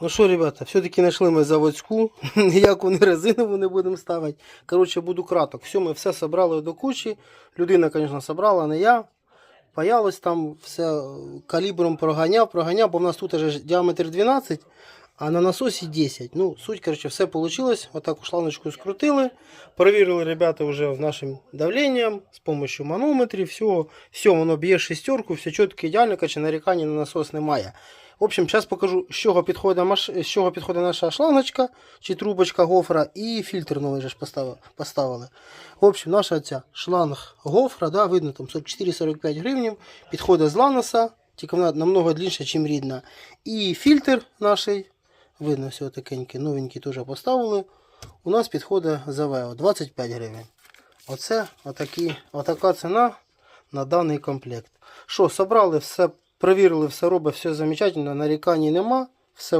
Ну що, ребята, все-таки знайшли ми заводську. Ніяку не резинову не будемо ставити. Коротше, буду краток. Все, ми все собрали до кучі. Людина, звісно, собрала, не я. Паялось там, все калібром проганяв, проганяв, бо в нас тут вже діаметр 12, а на насосі 10. Ну, суть, коротше, все вийшло. Отак шланочку скрутили. Перевірили ребята вже нашим давленням з допомогою манометрів. Все, все воно б'є шестерку, все чітко, ідеально, коротше, нарікань на насос немає. В общем, зараз покажу, з чого підходить, маш... з чого підходить наша шлангочка чи трубочка гофра і фільтр новий же ж поставили. В общем, наша ця шланг гофра, да, видно там 44-45 гривень, підходить з ланоса, тільки вона намного длинніша, ніж рідна. І фільтр наш, видно, все такенький, новенький теж поставили. У нас підходить за ВЕО 25 гривень. Оце отакі, отака ціна на даний комплект. Що, собрали все, перевірили, все робить, все замечательно, нарікань нема, все